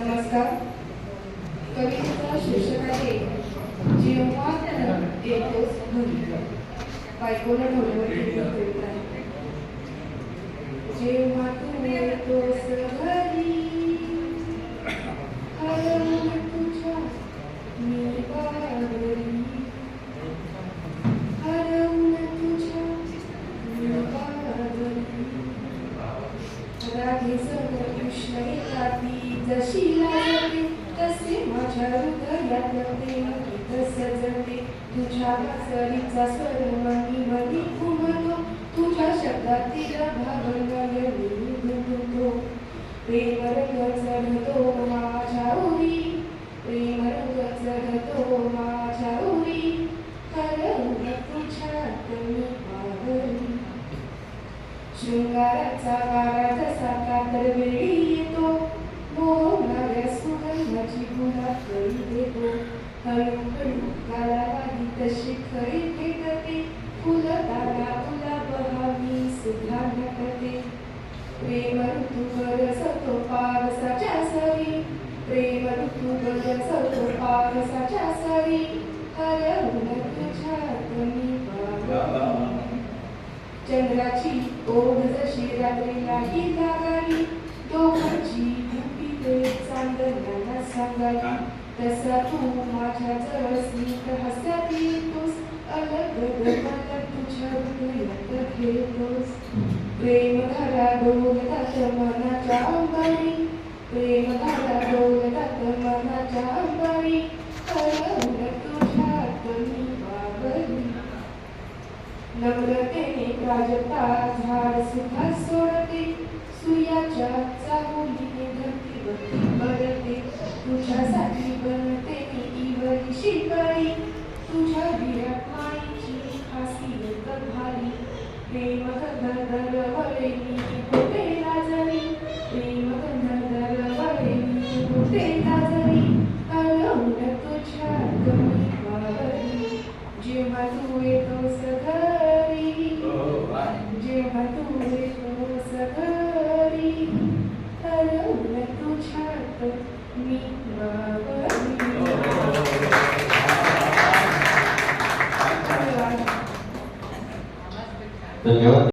नमस्कार। कवितेचा शीर्षक आहे जेव्हा येतोस घरी बायकोला ढोलवरती कविता आहे. जेव्हा तू येतोस घरी हरवून तुझ्या मी बागरी हरवून जशी लागते तसे माझ्या हृदयात प्रेम गीत सजते तुझ्या वाचरीचा स्वर मनी मनी घुमतो तुझ्या शब्दातील भावनय मी गुंततो प्रेम रंग चढतो माझ्या उरी प्रेम रंग चढतो माझ्या उरी हरवून तुझ्यात मी पाहरी. शृंगाराचा वारा जसा कातरवे हळूहळू कालावाही तशी खरी भेटते फुलताना गुलाब हवी सुद्धा नटते. प्रेम ऋतू बरसतो पावसाच्या सरी. प्रेम ऋतू बरसतो पावसाच्या सरी. हरवून तुझ्यात मी पावली चंद्राची ओढ जशी रात्रीला ही लागावी दोघांची तसा तू माझ्या जवळ हसत येतोस अलग मला तुझ्या हृदयात घेतोस प्रेम धारा डोलतात मनाच्या अंबारी प्रेम धारा डोलतात मनाच्या तुझ्यात मी बाबरी नम्रतेने प्राजक्ता झाड सुद्धा सोडते सुयाच्या चाहुलीने धरते प्रेम वळे मी कुठे लाजरी प्रेम गंधर्व वळे मी कुठे लाजरी वावरी जेव्हा तू येतोस घरी जेव्हा तू धन्यवाद.